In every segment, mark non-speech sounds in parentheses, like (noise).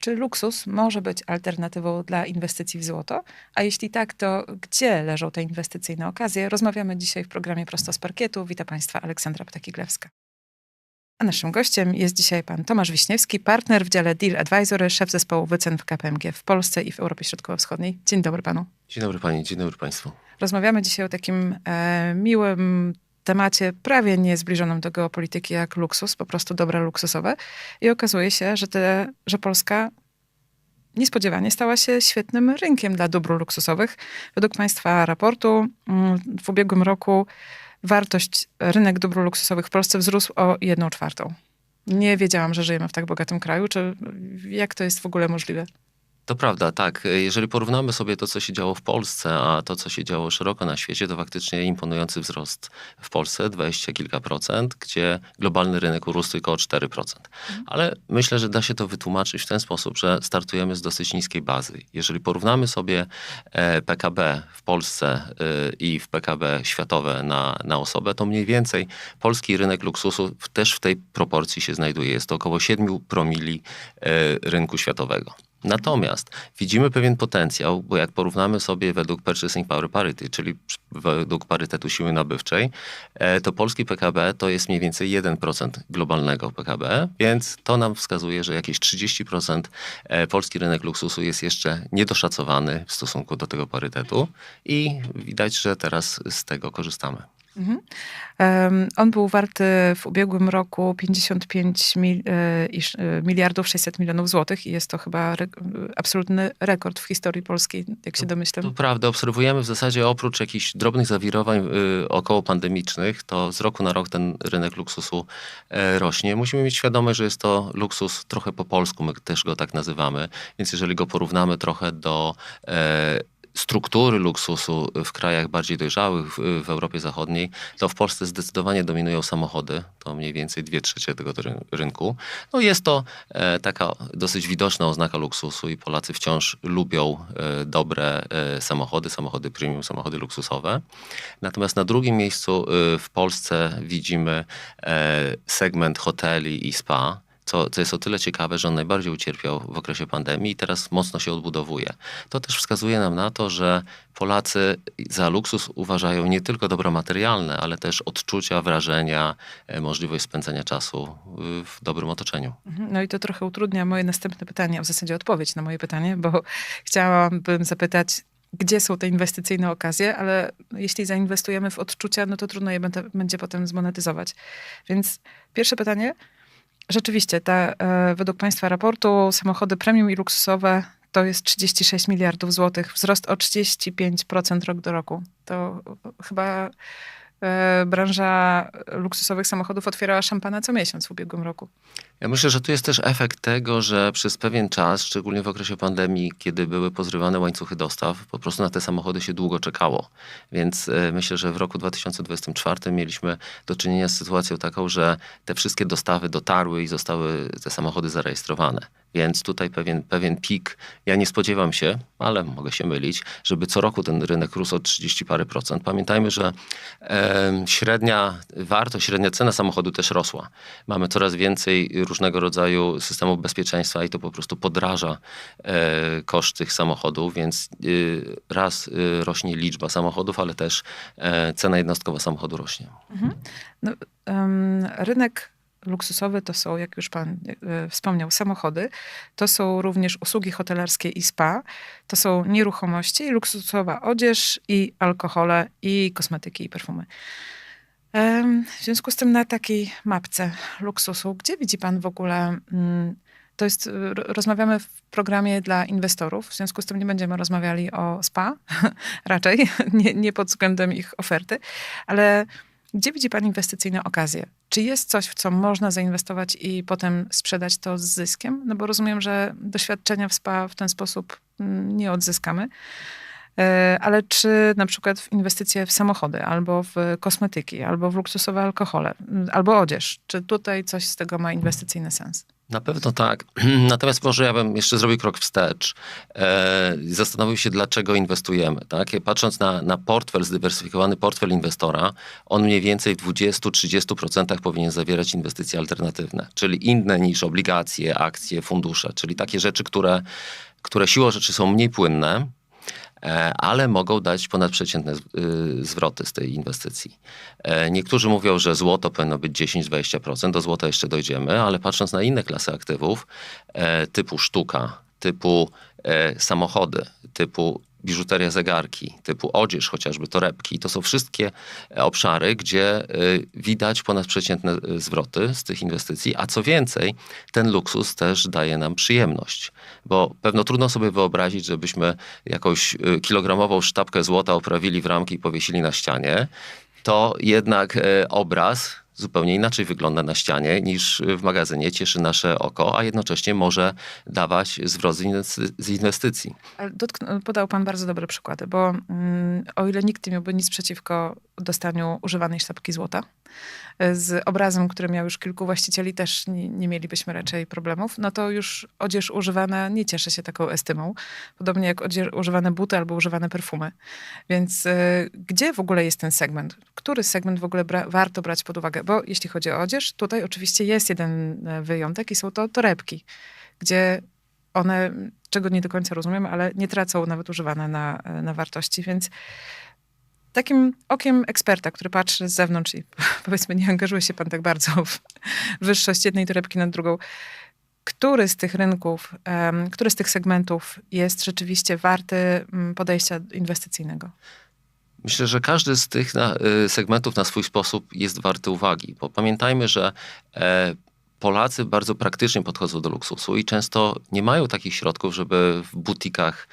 Czy luksus może być alternatywą dla inwestycji w złoto? A jeśli tak, to gdzie leżą te inwestycyjne okazje? Rozmawiamy dzisiaj w programie Prosto z Parkietu. Witam Państwa Aleksandra Ptakiglewska. A naszym gościem jest dzisiaj pan Tomasz Wiśniewski, partner w dziale Deal Advisory, szef zespołu wycen w KPMG w Polsce i w Europie Środkowo-Wschodniej. Dzień dobry panu. Dzień dobry pani, dzień dobry państwu. Rozmawiamy dzisiaj o takim e, miłym temacie prawie nie zbliżonym do geopolityki jak luksus, po prostu dobra luksusowe. I okazuje się, że, te, że Polska niespodziewanie stała się świetnym rynkiem dla dóbr luksusowych. Według państwa raportu mm, w ubiegłym roku wartość rynek dóbr luksusowych w Polsce wzrósł o jedną czwartą. Nie wiedziałam, że żyjemy w tak bogatym kraju. Czy jak to jest w ogóle możliwe? To prawda, tak. Jeżeli porównamy sobie to, co się działo w Polsce, a to, co się działo szeroko na świecie, to faktycznie imponujący wzrost w Polsce, 20 kilka procent, gdzie globalny rynek urósł tylko o 4%. Mhm. Ale myślę, że da się to wytłumaczyć w ten sposób, że startujemy z dosyć niskiej bazy. Jeżeli porównamy sobie e, PKB w Polsce e, i w PKB światowe na, na osobę, to mniej więcej polski rynek luksusu też w tej proporcji się znajduje. Jest to około 7 promili e, rynku światowego. Natomiast widzimy pewien potencjał, bo jak porównamy sobie według Purchasing Power Parity, czyli według parytetu siły nabywczej, e, to polski PKB to jest mniej więcej 1% globalnego PKB, więc to nam wskazuje, że jakieś 30% e, polski rynek luksusu jest jeszcze niedoszacowany w stosunku do tego parytetu i widać, że teraz z tego korzystamy. Mhm. On był warty w ubiegłym roku 55 mil, e, miliardów 600 milionów złotych i jest to chyba re, absolutny rekord w historii polskiej, jak się domyślam. To, to prawda, obserwujemy w zasadzie oprócz jakichś drobnych zawirowań y, około pandemicznych, to z roku na rok ten rynek luksusu e, rośnie. Musimy mieć świadomość, że jest to luksus trochę po polsku, my też go tak nazywamy, więc jeżeli go porównamy trochę do struktury luksusu w krajach bardziej dojrzałych, w, w, Europie Zachodniej, to w Polsce zdecydowanie dominują samochody. To mniej więcej dwie trzecie tego rynku. No jest to e, taka dosyć widoczna oznaka luksusu i Polacy wciąż lubią e, dobre e, samochody, samochody premium, samochody luksusowe. Natomiast na drugim miejscu e, w Polsce widzimy e, segment hoteli i spa co, co jest o tyle ciekawe, że on najbardziej ucierpiał w okresie pandemii i teraz mocno się odbudowuje. To też wskazuje nam na to, że Polacy za luksus uważają nie tylko dobra materialne, ale też odczucia, wrażenia, e, możliwość spędzenia czasu w dobrym otoczeniu. Mhm. No i to trochę utrudnia moje następne pytanie, a w zasadzie odpowiedź na moje pytanie, bo (laughs) chciałabym zapytać, gdzie są te inwestycyjne okazje, ale jeśli zainwestujemy w odczucia, no to trudno je będzie potem zmonetyzować. Więc pierwsze pytanie, Rzeczywiście, ta, e, według Państwa raportu samochody premium i luksusowe to jest 36 miliardów złotych, wzrost o 35% rok do roku. To chyba branża luksusowych samochodów otwierała szampana co miesiąc w ubiegłym roku. Ja myślę, że tu jest też efekt tego, że przez pewien czas, szczególnie w okresie pandemii, kiedy były pozrywane łańcuchy dostaw, po prostu na te samochody się długo czekało. Więc e, myślę, że w roku 2024 mieliśmy do czynienia z sytuacją taką, że te wszystkie dostawy dotarły i zostały te samochody zarejestrowane. Więc tutaj pewien, pewien pik. Ja nie spodziewam się, ale mogę się mylić, żeby co roku ten rynek rósł o 30 parę procent. Pamiętajmy, że e, średnia wartość, średnia cena samochodu też rosła. Mamy coraz więcej różnego rodzaju systemów bezpieczeństwa i to po prostu podraża e, koszt tych samochodów, więc y, raz y, rośnie liczba samochodów, ale też e, cena jednostkowa samochodu rośnie. Mhm. No, um, rynek luksusowy to są, jak już pan e, wspomniał, samochody, to są również usługi hotelarskie i spa, to są nieruchomości, luksusowa odzież i alkohole i kosmetyki i perfumy. W związku z tym na takiej mapce luksusu, gdzie widzi pan w ogóle, mm, to jest, rozmawiamy w programie dla inwestorów, w związku z tym nie będziemy rozmawiali o spa, (laughs) raczej, (laughs) nie, nie pod względem ich oferty, ale gdzie widzi Pan inwestycyjne okazje? Czy jest coś, w co można zainwestować i potem sprzedać to z zyskiem? No bo rozumiem, że doświadczenia w SPA w ten sposób mm, nie odzyskamy. E, ale czy na przykład w inwestycje w samochody, albo w kosmetyki, albo w luksusowe alkohole, mm, albo odzież, czy tutaj coś z tego ma inwestycyjny sens? Na pewno tak. (clears throat) Natomiast może ja bym jeszcze zrobił krok wstecz e, zastanowił się, dlaczego inwestujemy. Tak? Patrząc na, na portfel, zdywersyfikowany portfel inwestora, on mniej więcej w 20-30% powinien zawierać inwestycje alternatywne, czyli inne niż obligacje, akcje, fundusze, czyli takie rzeczy, które, które siłą rzeczy są mniej płynne, ale mogą dać ponadprzeciętne y, zwroty z tej inwestycji. E, Niektórzy mówią, że złoto powinno być 10-20%, do złota jeszcze dojdziemy, ale patrząc na inne klasy aktywów, e, typu sztuka, typu e, samochody, typu biżuteria zegarki, typu odzież, chociażby torebki, to są wszystkie e, obszary, gdzie e, widać ponadprzeciętne e, zwroty z tych inwestycji, a co więcej, ten luksus też daje nam przyjemność, bo pewno trudno sobie wyobrazić, żebyśmy jakąś kilogramową sztabkę złota oprawili w ramki i powiesili na ścianie, to jednak obraz zupełnie inaczej wygląda na ścianie niż w magazynie, cieszy nasze oko, a jednocześnie może dawać zwrot z inwesty- z inwestycji. Podał pan bardzo dobre przykłady, bo mm, o ile nikt nie miałby nic przeciwko dostaniu używanej sztabki złota, y, z obrazem, który miał już kilku właścicieli, też nie, nie mielibyśmy raczej problemów, no to już odzież używana nie cieszy się taką estymą. Podobnie jak odzież, używane buty albo używane perfumy. Więc y, gdzie w ogóle jest ten segment? Który segment w ogóle bra- warto brać pod uwagę? Bo jeśli chodzi o odzież, tutaj oczywiście jest jeden e, wyjątek i są to torebki, gdzie one, czego nie do końca rozumiem, ale nie tracą nawet używane na, na wartości, więc takim okiem eksperta, który patrzy z zewnątrz i (laughs) powiedzmy nie angażuje się pan tak bardzo w wyższość jednej torebki nad drugą, który z tych rynków, który z tych segmentów jest rzeczywiście warty podejścia inwestycyjnego? Myślę, że każdy z tych y, segmentów na swój sposób jest warty uwagi, bo pamiętajmy, że e, Polacy bardzo praktycznie podchodzą do luksusu i często nie mają takich środków, żeby w butikach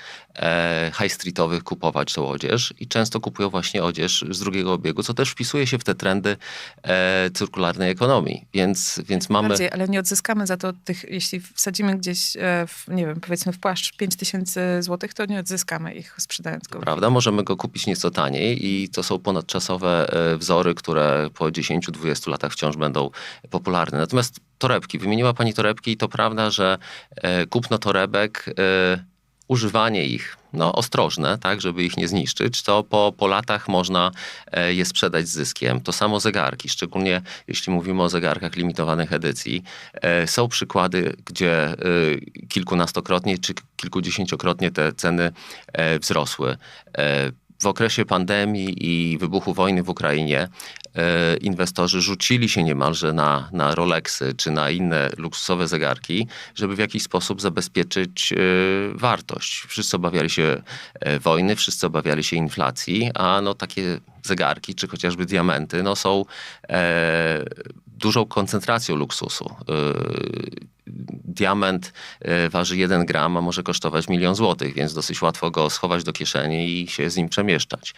high streetowych kupować tą odzież i często kupują właśnie odzież z drugiego obiegu, co też wpisuje się w te trendy e, cyrkularnej ekonomii. Więc, więc mamy... Bardziej, ale nie odzyskamy za to tych, jeśli wsadzimy gdzieś, e, w, nie wiem, powiedzmy w płaszcz 5 tysięcy złotych, to nie odzyskamy ich sprzedając go. Prawda? Możemy go kupić nieco taniej i to są ponadczasowe e, wzory, które po 10-20 latach wciąż będą popularne. Natomiast torebki, wymieniła Pani torebki i to prawda, że e, kupno torebek, e, używanie ich, no ostrożne, tak, żeby ich nie zniszczyć, to po, po latach można e, je sprzedać z zyskiem. To samo zegarki, szczególnie jeśli mówimy o zegarkach limitowanych edycji. E, Są przykłady, gdzie e, kilkunastokrotnie czy kilkudziesięciokrotnie te ceny wzrosły. W okresie pandemii i wybuchu wojny w Ukrainie inwestorzy rzucili się niemalże na, na Rolexy czy na inne luksusowe zegarki, żeby w jakiś sposób zabezpieczyć e, wartość. Wszyscy obawiali się e, wojny, wszyscy obawiali się inflacji, a no takie zegarki czy chociażby diamenty no są e, dużą koncentracją luksusu. E, diament e, waży 1 gram, a może kosztować milion złotych, więc dosyć łatwo go schować do kieszeni i się z nim przemieszczać.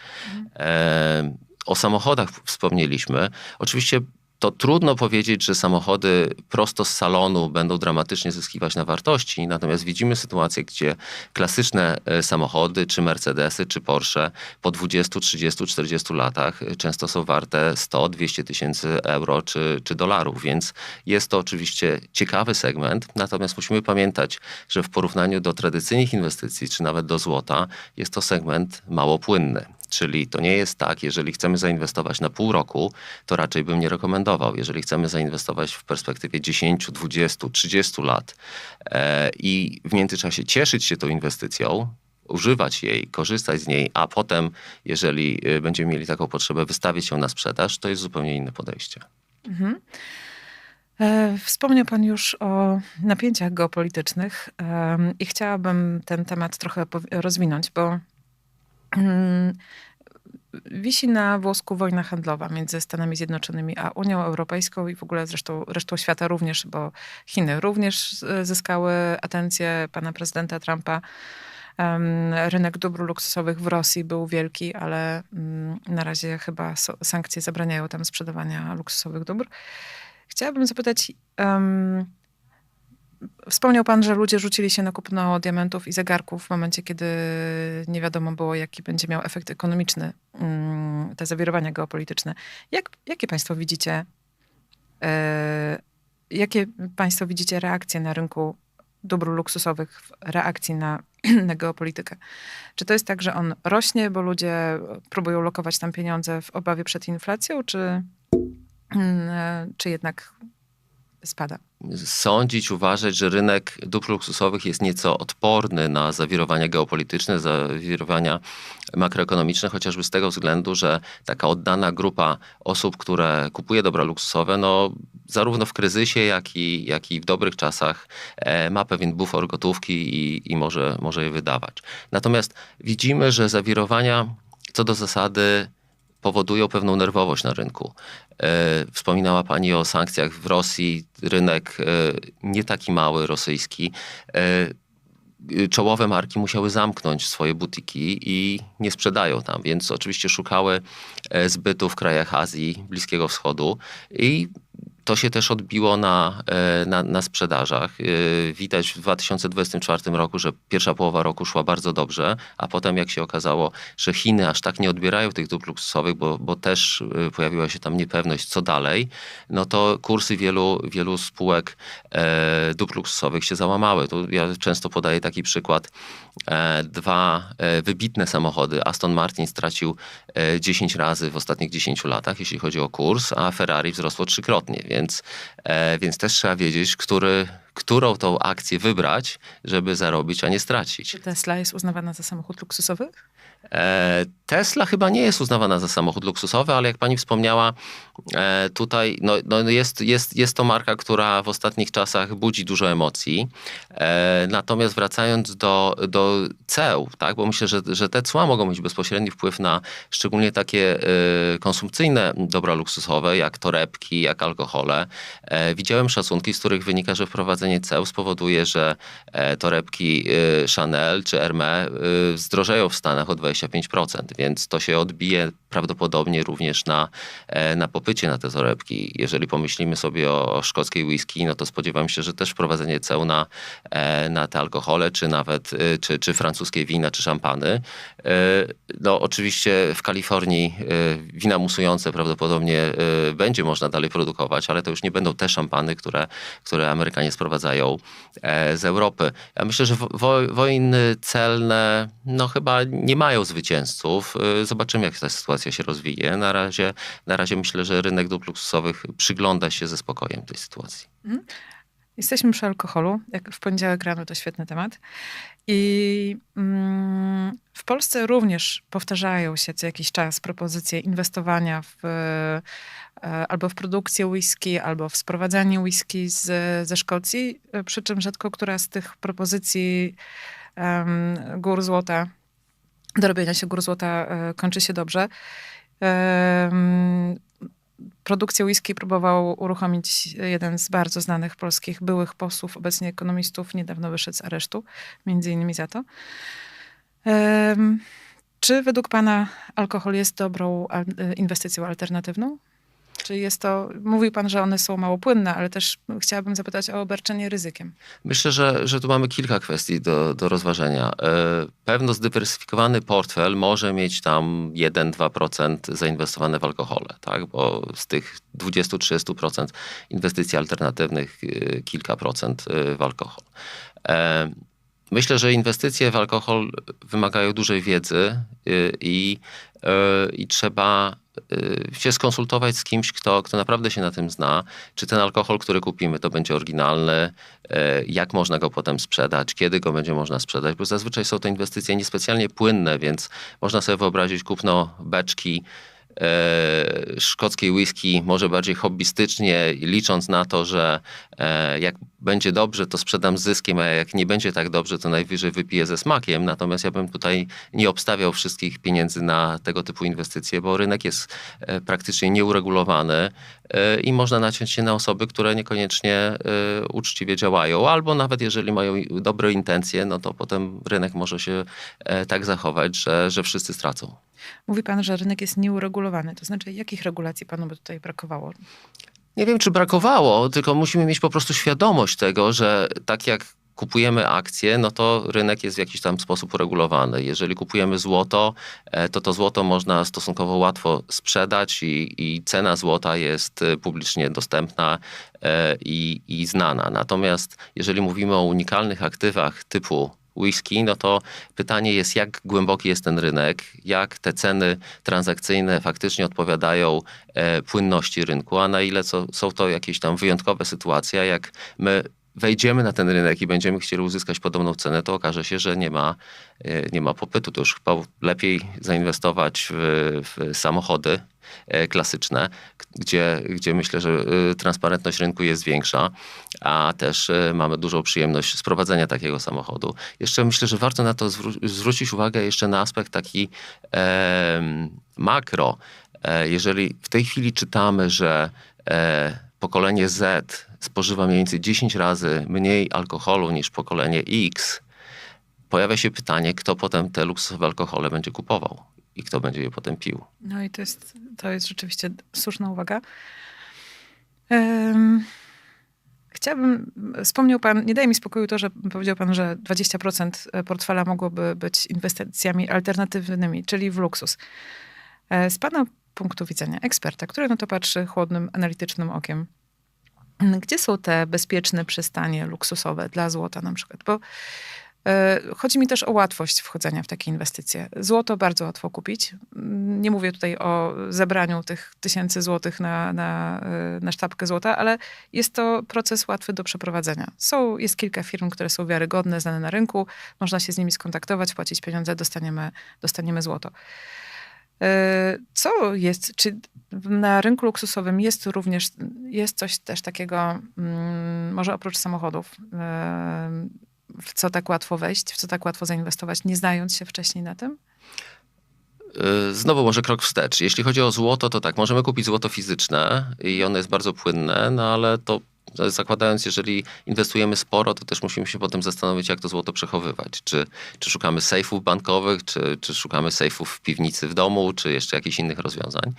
E, o samochodach wspomnieliśmy. Oczywiście to trudno powiedzieć, że samochody prosto z salonu będą dramatycznie zyskiwać na wartości, natomiast widzimy sytuację, gdzie klasyczne e, samochody, czy Mercedesy, czy Porsche po 20, 30, 40 latach e, często są warte 100, 200 tysięcy euro czy, czy dolarów, więc jest to oczywiście ciekawy segment, natomiast musimy pamiętać, że w porównaniu do tradycyjnych inwestycji, czy nawet do złota, jest to segment mało płynny. Czyli to nie jest tak, jeżeli chcemy zainwestować na pół roku, to raczej bym nie rekomendował. Jeżeli chcemy zainwestować w perspektywie 10, 20, 30 lat e, i w międzyczasie cieszyć się tą inwestycją, używać jej, korzystać z niej, a potem, jeżeli e, będziemy mieli taką potrzebę, wystawić ją na sprzedaż, to jest zupełnie inne podejście. Mhm. E, Wspomniał Pan już o napięciach geopolitycznych i chciałabym ten temat trochę rozwinąć, bo wisi na włosku wojna handlowa między Stanami Zjednoczonymi a Unią Europejską i w ogóle zresztą resztą świata również, bo Chiny również zyskały atencję pana prezydenta Trumpa. Rynek dóbr luksusowych w Rosji był wielki, ale mm, na razie chyba sankcje zabraniają tam sprzedawania luksusowych dóbr. Chciałabym zapytać, wspomniał pan, że ludzie rzucili się na kupno diamentów i zegarków w momencie, kiedy nie wiadomo było, jaki będzie miał efekt ekonomiczny mm, te zawirowania geopolityczne. Jak, jakie państwo widzicie e, jakie państwo widzicie reakcje na rynku dóbr luksusowych, w reakcji na, (clears throat) na geopolitykę? Czy to jest tak, że on rośnie, bo ludzie próbują lokować tam pieniądze w obawie przed inflacją, czy, mm, czy jednak spada? sądzić, uważać, że rynek dóbr luksusowych jest nieco odporny na zawirowania geopolityczne, zawirowania makroekonomiczne, chociażby z tego względu, że taka oddana grupa osób, które kupuje dobra luksusowe, no zarówno w kryzysie, jak i, jak i w dobrych czasach e, ma pewien bufor gotówki i, i może, może je wydawać. Natomiast widzimy, że zawirowania co do zasady powodują pewną nerwowość na rynku. E, Wspominała Pani o sankcjach w Rosji, rynek e, nie taki mały rosyjski. E, Czołowe marki musiały zamknąć swoje butiki i nie sprzedają tam, więc oczywiście szukały zbytu w krajach Azji, Bliskiego Wschodu i to się też odbiło na, e, na, na sprzedażach. E, Widać w 2024 roku, że pierwsza połowa roku szła bardzo dobrze, a potem jak się okazało, że Chiny aż tak nie odbierają tych dóbr luksusowych, bo, bo też e, pojawiła się tam niepewność, co dalej, no to kursy wielu, wielu spółek e, dóbr luksusowych się załamały. Tu ja często podaję taki przykład. E, dwa e, wybitne samochody. Aston Martin stracił e, 10 razy w ostatnich 10 latach, jeśli chodzi o kurs, a Ferrari wzrosło trzykrotnie, więc, e, więc też trzeba wiedzieć, który, którą tą akcję wybrać, żeby zarobić, a nie stracić. Czy Tesla jest uznawana za samochód luksusowy? E, Tesla chyba nie jest uznawana za samochód luksusowy, ale jak pani wspomniała, e, tutaj no, no jest, jest, jest to marka, która w ostatnich czasach budzi dużo emocji. E, Natomiast wracając do, do ceł, tak, bo myślę, że, że te cła mogą mieć bezpośredni wpływ na szczególnie takie konsumpcyjne dobra luksusowe, jak torebki, jak alkohole. Widziałem szacunki, z których wynika, że wprowadzenie ceł spowoduje, że e, torebki e, Chanel czy Hermès e, zdrożeją w Stanach o 25%, więc to się odbije prawdopodobnie również na, e, na popycie na te torebki. Jeżeli pomyślimy sobie o, o szkockiej whisky, no to spodziewam się, że też wprowadzenie ceł na, e, na te alkohole, czy nawet e, czy, czy francuskie wina, czy szampany. No oczywiście w Kalifornii wina musujące prawdopodobnie będzie można dalej produkować, ale to już nie będą te szampany, które, które Amerykanie sprowadzają e, z Europy. Ja myślę, że wo- wo- wojny celne no chyba nie mają zwycięzców. E, Zobaczymy, jak ta sytuacja się rozwinie. Na razie, na razie myślę, że rynek dóbr luksusowych przygląda się ze spokojem tej sytuacji. Jesteśmy przy alkoholu. Jak w poniedziałek rano to świetny temat. I mm, w Polsce również powtarzają się co jakiś czas propozycje inwestowania w, albo w produkcję whisky, albo w sprowadzanie whisky z, ze Szkocji. E, Przy czym rzadko która z tych propozycji em, gór złota, do robienia się gór złota e, kończy się dobrze. Em, produkcję whisky próbował uruchomić jeden z bardzo znanych polskich byłych posłów, obecnie ekonomistów, niedawno wyszedł z aresztu, między innymi za to. Em, Czy według pana alkohol jest dobrą e, inwestycją alternatywną? Czy jest to, mówił pan, że one są mało płynne, ale też chciałabym zapytać o obarczenie ryzykiem. Myślę, że, że tu mamy kilka kwestii do, do rozważenia. E, Pewno zdywersyfikowany portfel może mieć tam 1-2% zainwestowane w alkohole, tak? bo z tych 20-30% inwestycji alternatywnych e, kilka procent e, w alkohol. Myślę, że inwestycje w alkohol wymagają dużej wiedzy y, i, y, i trzeba y, się skonsultować z kimś, kto, kto naprawdę się na tym zna, czy ten alkohol, który kupimy, to będzie oryginalny, jak można go potem sprzedać, kiedy go będzie można sprzedać, bo zazwyczaj są to inwestycje niespecjalnie płynne, więc można sobie wyobrazić kupno beczki szkockiej whisky może bardziej hobbystycznie, licząc na to, że e, jak będzie dobrze, to sprzedam z zyskiem, a jak nie będzie tak dobrze, to najwyżej wypiję ze smakiem. Natomiast ja bym tutaj nie obstawiał wszystkich pieniędzy na tego typu inwestycje, bo rynek jest e, praktycznie nieuregulowany e, i można naciąć się na osoby, które niekoniecznie e, uczciwie działają, albo nawet jeżeli mają dobre intencje, no to potem rynek może się e, tak zachować, że, że wszyscy stracą. Mówi pan, że rynek jest nieuregulowany. To znaczy, jakich regulacji panu by tutaj brakowało? Nie wiem, czy brakowało, tylko musimy mieć po prostu świadomość tego, że tak jak kupujemy akcje, no to rynek jest w jakiś tam sposób uregulowany. Jeżeli kupujemy złoto, e, to to złoto można stosunkowo łatwo sprzedać i, i cena złota jest e, publicznie dostępna e, i, i znana. Natomiast jeżeli mówimy o unikalnych aktywach typu whisky, no to pytanie jest, jak głęboki jest ten rynek, jak te ceny transakcyjne faktycznie odpowiadają e, płynności rynku, a na ile co, są to jakieś tam wyjątkowe sytuacje, jak my wejdziemy na ten rynek i będziemy chcieli uzyskać podobną cenę, to okaże się, że nie ma, e, nie ma popytu. To już chyba lepiej zainwestować w, w samochody klasyczne, k- gdzie, gdzie myślę, że e, transparentność rynku jest większa, a też e, mamy dużą przyjemność z prowadzenia takiego samochodu. Jeszcze myślę, że warto na to zwró- zwrócić uwagę jeszcze na aspekt taki em, makro. E, Jeżeli w tej chwili czytamy, że e, pokolenie Z spożywa mniej więcej 10 razy mniej alkoholu niż pokolenie X, pojawia się pytanie, kto potem te luksusowe alkohole będzie kupował i kto będzie je potem pił. No i to jest, to jest rzeczywiście słuszna uwaga. Em, Chciałabym, wspomniał pan, nie daje mi spokoju to, że powiedział pan, że 20% portfela mogłoby być inwestycjami alternatywnymi, czyli w luksus. E, Z pana punktu widzenia, eksperta, który na to patrzy chłodnym, analitycznym okiem, gdzie są te bezpieczne przystanie luksusowe dla złota na przykład? Bo e, chodzi mi też o łatwość wchodzenia w takie inwestycje. Złoto bardzo łatwo kupić. Mm, Nie mówię tutaj o zebraniu tych tysięcy złotych na, na, e, na sztabkę złota, ale jest to proces łatwy do przeprowadzenia. Są, jest kilka firm, które są wiarygodne, znane na rynku. Można się z nimi skontaktować, płacić pieniądze, dostaniemy, dostaniemy złoto. E, Co jest, czy na rynku luksusowym jest również, jest coś też takiego, mm, może oprócz samochodów, e, w co tak łatwo wejść, w co tak łatwo zainwestować, nie znając się wcześniej na tym? Yy, Znowu może krok wstecz. Jeśli chodzi o złoto, to tak, możemy kupić złoto fizyczne i ono jest bardzo płynne, no ale to zakładając, jeżeli inwestujemy sporo, to też musimy się potem zastanowić, jak to złoto przechowywać. Czy, czy szukamy sejfów bankowych, czy, czy szukamy sejfów w piwnicy w domu, czy jeszcze jakichś innych rozwiązań.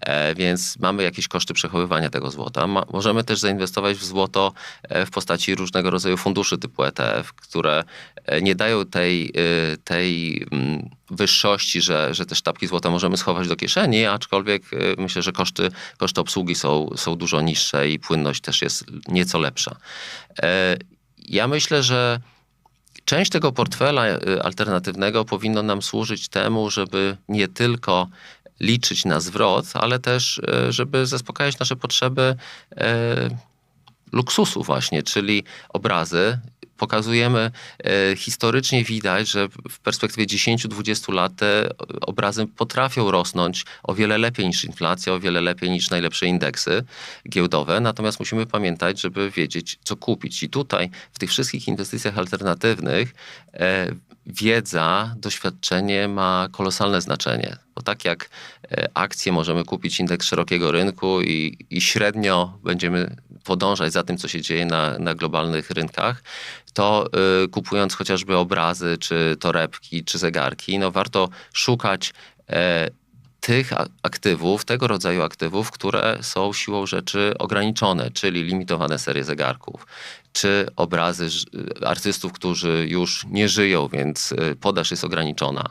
E, więc mamy jakieś koszty przechowywania tego złota. Ma, możemy też zainwestować w złoto e, w postaci różnego rodzaju funduszy typu ETF, które e, nie dają tej, e, tej mm, wyższości, że, że te sztabki złota możemy schować do kieszeni, aczkolwiek e, myślę, że koszty, koszty obsługi są, są dużo niższe i płynność też jest nieco lepsza. E, Ja myślę, że część tego portfela e, alternatywnego powinno nam służyć temu, żeby nie tylko liczyć na zwrot, ale też, e, żeby zaspokajać nasze potrzeby luksusu właśnie, czyli obrazy. Pokazujemy, e, historycznie widać, że w perspektywie 10-20 lat te obrazy potrafią rosnąć o wiele lepiej niż inflacja, o wiele lepiej niż najlepsze indeksy giełdowe. Natomiast musimy pamiętać, żeby wiedzieć, co kupić. I tutaj w tych wszystkich inwestycjach alternatywnych e, wiedza, doświadczenie ma kolosalne znaczenie. Bo tak jak e, akcje możemy kupić indeks szerokiego rynku i, i średnio będziemy podążać za tym, co się dzieje na, na globalnych rynkach, to y, kupując chociażby obrazy, czy torebki, czy zegarki, no warto szukać e, tych aktywów, tego rodzaju aktywów, które są siłą rzeczy ograniczone, czyli limitowane serie zegarków, czy obrazy ż- artystów, którzy już nie żyją, więc y, podaż jest ograniczona.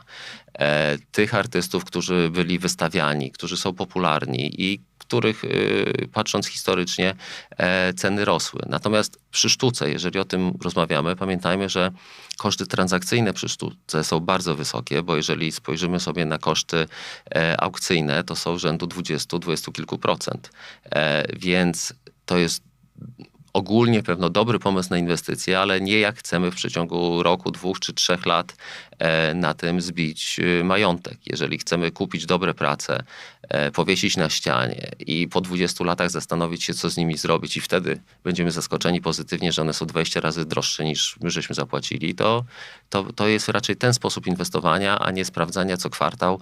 E, tych artystów, którzy byli wystawiani, którzy są popularni i których y, patrząc historycznie e, ceny rosły. Natomiast przy sztuce, jeżeli o tym rozmawiamy, pamiętajmy, że koszty transakcyjne przy sztuce są bardzo wysokie, bo jeżeli spojrzymy sobie na koszty e, aukcyjne, to są rzędu 20-20 kilku procent. E, więc to jest ogólnie pewno dobry pomysł na inwestycje, ale nie jak chcemy w przeciągu roku, dwóch czy trzech lat e, na tym zbić e, majątek. Jeżeli chcemy kupić dobre prace, e, powiesić na ścianie i po 20 latach zastanowić się, co z nimi zrobić i wtedy będziemy zaskoczeni pozytywnie, że one są 20 razy droższe niż my żeśmy zapłacili, to, to, to jest raczej ten sposób inwestowania, a nie sprawdzania co kwartał,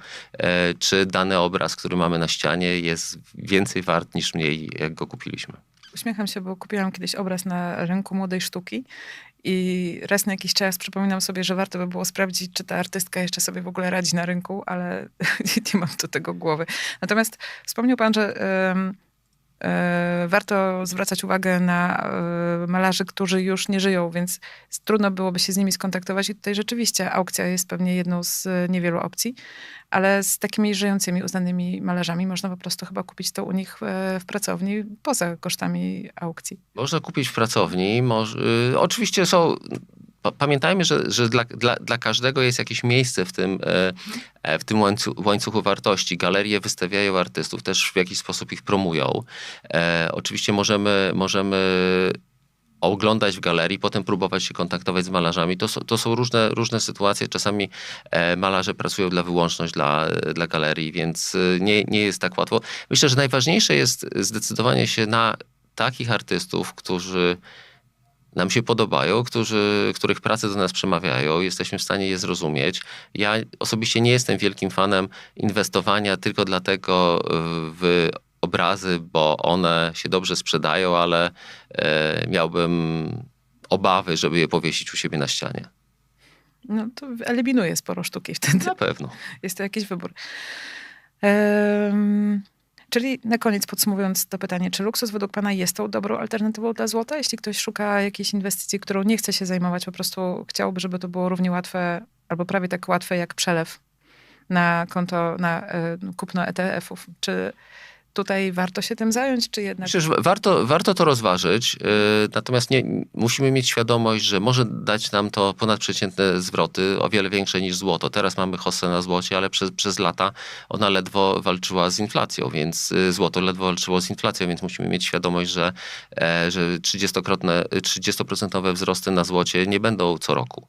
czy dany obraz, który mamy na ścianie jest więcej wart niż mniej, jak go kupiliśmy. Uśmiecham się, bo kupiłam kiedyś obraz na rynku młodej sztuki i raz na jakiś czas przypominam sobie, że warto by było sprawdzić, czy ta artystka jeszcze sobie w ogóle radzi na rynku, ale (laughs) nie mam do tego głowy. Natomiast wspomniał pan, że E, Warto zwracać uwagę na e, malarzy, którzy już nie żyją, więc trudno byłoby się z nimi skontaktować. I tutaj rzeczywiście aukcja jest pewnie jedną z e, niewielu opcji, ale z takimi żyjącymi, uznanymi malarzami można po prostu chyba kupić to u nich e, w pracowni poza kosztami aukcji. Można kupić w pracowni. Może, y, oczywiście są. Pa- Pamiętajmy, że, że dla, dla, dla każdego jest jakieś miejsce w tym, e, e, w tym łańcu, łańcuchu wartości. Galerie wystawiają artystów, też w jakiś sposób ich promują. E, oczywiście możemy, możemy oglądać w galerii, potem próbować się kontaktować z malarzami. To, to są różne, różne sytuacje. Czasami malarze pracują dla wyłączność dla, dla galerii, więc nie, nie jest tak łatwo. Myślę, że najważniejsze jest zdecydowanie się na takich artystów, którzy nam się podobają, którzy, których prace do nas przemawiają, jesteśmy w stanie je zrozumieć. Ja osobiście nie jestem wielkim fanem inwestowania tylko dlatego e, w obrazy, bo one się dobrze sprzedają, ale e, miałbym obawy, żeby je powiesić u siebie na ścianie. No to eliminuje sporo sztuki wtedy. Na pewno. Jest to jakiś wybór. Em, czyli na koniec podsumowując to pytanie, czy luksus według Pana jest tą dobrą alternatywą dla złota? Jeśli ktoś szuka jakiejś inwestycji, którą nie chce się zajmować, po prostu chciałby, żeby to było równie łatwe, albo prawie tak łatwe jak przelew na konto, na e, kupno ETF-ów. Czy tutaj warto się tym zająć, czy jednak... Że warto, warto to rozważyć, yy, natomiast nie, musimy mieć świadomość, że może dać nam to ponadprzeciętne zwroty, o wiele większe niż złoto. Teraz mamy hossę na złocie, ale przez, przez lata ona ledwo walczyła z inflacją, więc yy, złoto ledwo walczyło z inflacją, więc musimy mieć świadomość, że, e, że 30-krotne, 30% wzrosty na złocie nie będą co roku.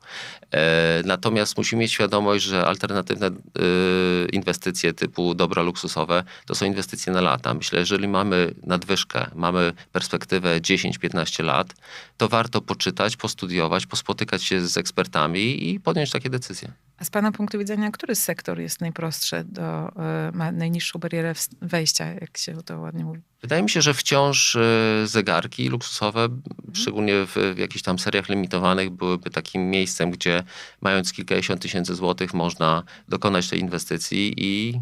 E, Natomiast musimy mieć świadomość, że alternatywne y, inwestycje typu dobra luksusowe to są inwestycje na lata. Myślę, jeżeli mamy nadwyżkę, mamy perspektywę 10-15 lat, to warto poczytać, postudiować, pospotykać się z ekspertami i podjąć takie decyzje. A z Pana punktu widzenia, który sektor jest najprostszy, do, e, ma najniższą barierę wejścia, jak się to ładnie mówi? Wydaje mi się, że wciąż y, zegarki luksusowe, szczególnie w, w jakichś tam seriach limitowanych, byłyby takim miejscem, gdzie mając kilkadziesiąt tysięcy złotych można dokonać tej inwestycji i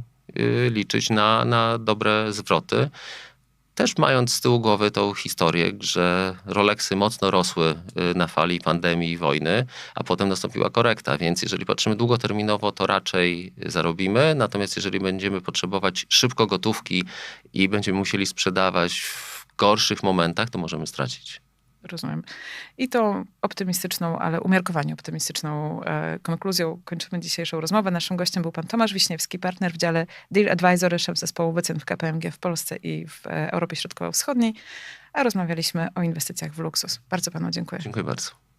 liczyć na, na dobre zwroty. Też mając z tyłu głowy tą historię, że Rolexy mocno rosły y, na fali pandemii i wojny, a potem nastąpiła korekta, więc jeżeli patrzymy długoterminowo, to raczej zarobimy, natomiast jeżeli będziemy potrzebować szybko gotówki i będziemy musieli sprzedawać w gorszych momentach, to możemy stracić. Rozumiem. I tą optymistyczną, ale umiarkowanie optymistyczną e, konkluzją kończymy dzisiejszą rozmowę. Naszym gościem był pan Tomasz Wiśniewski, partner w dziale Deal Advisory, szef zespołu wycen w KPMG w Polsce i w e, Europie Środkowo-Wschodniej, a rozmawialiśmy o inwestycjach w luksus. Bardzo panu dziękuję. Dziękuję bardzo.